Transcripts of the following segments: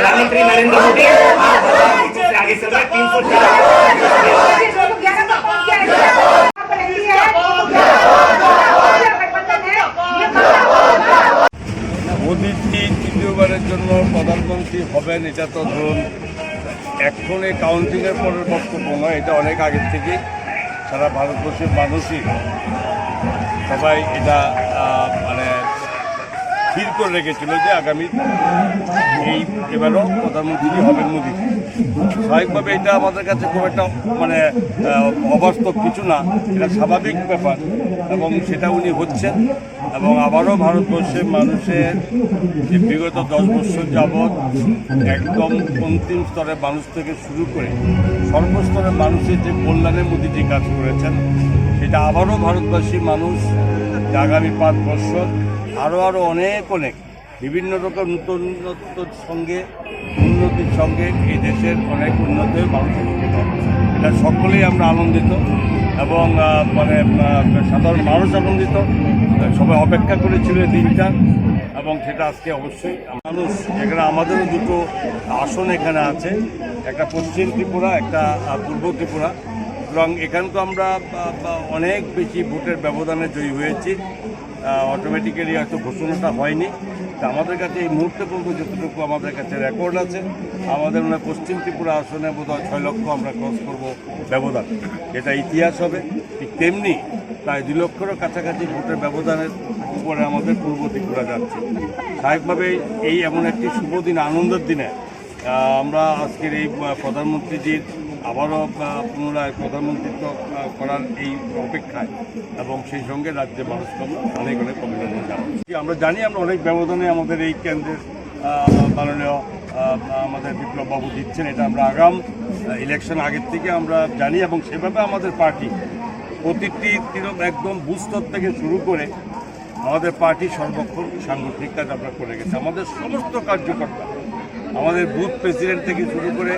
प्रधानमंत्री नरेंद्र मोदी से आगे चल रहा है तीन सौ चार মোদিজি তৃতীয়বারের জন্য প্রধানমন্ত্রী হবেন এটা তো ধরুন এখন এই কাউন্টিংয়ের পরের বক্তব্য নয় এটা অনেক আগের থেকে সারা ভারতবর্ষের মানুষই সবাই এটা আহ, মানে স্থির করে রেখেছিল যে আগামী এই এবারও প্রধানমন্ত্রী হবেন মোদী। স্বাভাবিকভাবে এটা আমাদের কাছে খুব একটা মানে অবাস্তব কিছু না, এটা স্বাভাবিক ব্যাপার এবং সেটা উনি হচ্ছেন এবং আবারও ভারতবর্ষের মানুষের যে বিগত দশ বছর যাবৎ একদম অন্তিম স্তরের মানুষ থেকে শুরু করে সর্বস্তরের মানুষের যে কল্যাণে মোদীজি কাজ করেছেন, সেটা আবারও ভারতবাসী মানুষ আগামী পাঁচ বছর আরও আরও অনেক অনেক। বিভিন্ন রকম নতুনত্বর সঙ্গে, উন্নতির সঙ্গে এই দেশের অনেক উন্নতি মানুষ এটা সকলেই আমরা আনন্দিত এবং মানে সাধারণ মানুষ আনন্দিত। সবাই অপেক্ষা করেছিল দিনটা এবং সেটা আজকে অবশ্যই মানুষ, এখানে আমাদেরও দুটো আসন এখানে আছে। একটা পশ্চিম ত্রিপুরা, একটা পূর্ব ত্রিপুরা। এবং এখান তো আমরা অনেক বেশি ভোটের ব্যবধানে জয়ী হয়েছি। অটোমেটিক্যালি হয়তো ঘোষণাটা হয়নি। তা আমাদের কাছে এই মুহূর্তে পর্যন্ত যতটুকু আমাদের কাছে রেকর্ড আছে, আমাদের মনে হয় পশ্চিম ত্রিপুরা আসনে বোধহয় ছয় লক্ষ আমরা ক্রস করব ব্যবধান। এটা ইতিহাস হবে। ঠিক তেমনি প্রায় দুই লক্ষেরও কাছাকাছি ভোটের ব্যবধানের উপরে আমাদের পূর্ব ত্রিপুরা যাচ্ছে। স্বাভাবিকভাবে এই এমন একটি শুভ দিন, আনন্দের দিনে আমরা আজকের এই প্রধানমন্ত্রীজির আবারও পুনরায় প্রধানমন্ত্রিত্ব করার এই অপেক্ষায় এবং সেই সঙ্গে রাজ্যের মানুষকে অনেক অনেক অভিনন্দন জানাচ্ছি। আমরা জানি আমরা অনেক ব্যবধানে আমাদের এই কেন্দ্রের মাননীয় আমাদের বিপ্লব বাবু দিচ্ছেন, এটা আমরা আগাম ইলেকশন আগের থেকে আমরা জানি এবং সেভাবে আমাদের পার্টি প্রতিটি তৃণ- একদম বুস্তর থেকে শুরু করে আমাদের পার্টি সর্বক্ষণ সাংগঠনিক কাজ আমরা করে গেছে। আমাদের সমস্ত কার্যকর্তা, আমাদের বুথ প্রেসিডেন্ট থেকে শুরু করে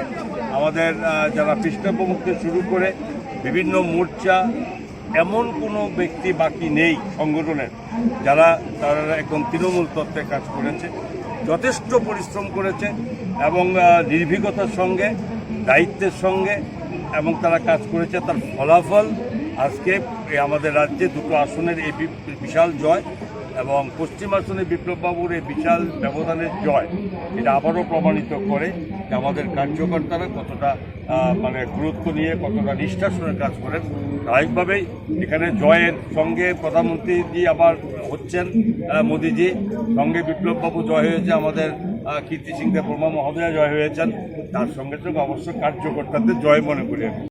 আমাদের যারা থেকে শুরু করে বিভিন্ন মোর্চা, এমন কোনো ব্যক্তি বাকি নেই সংগঠনের, যারা, তারা একদম তৃণমূল তত্ত্বে কাজ করেছে, যথেষ্ট পরিশ্রম করেছে এবং নির্ভীকতার সঙ্গে, দায়িত্বের সঙ্গে এবং তারা কাজ করেছে, তার ফলাফল আজকে আমাদের রাজ্যে দুটো আসনের এই বিশাল জয়। এবং পশ্চিম আসনে বিপ্লববাবুর এই বিশাল ব্যবধানের জয়, এটা আবারও প্রমাণিত করে যে আমাদের কার্যকর্তারা কতটা মানে গুরুত্ব নিয়ে কতটা নিষ্ঠার সঙ্গে কাজ করেন। স্বাভাবিকভাবেই এখানে জয়ের সঙ্গে প্রধানমন্ত্রীজি আবার হচ্ছেন মোদিজি। সঙ্গে বিপ্লববাবু জয় হয়েছে, আমাদের কীর্তি সিং দেব বর্মা মহোদয়া জয় হয়েছেন। তার সঙ্গে সঙ্গে অবশ্য কার্যকর্তাদের জয় মনে করি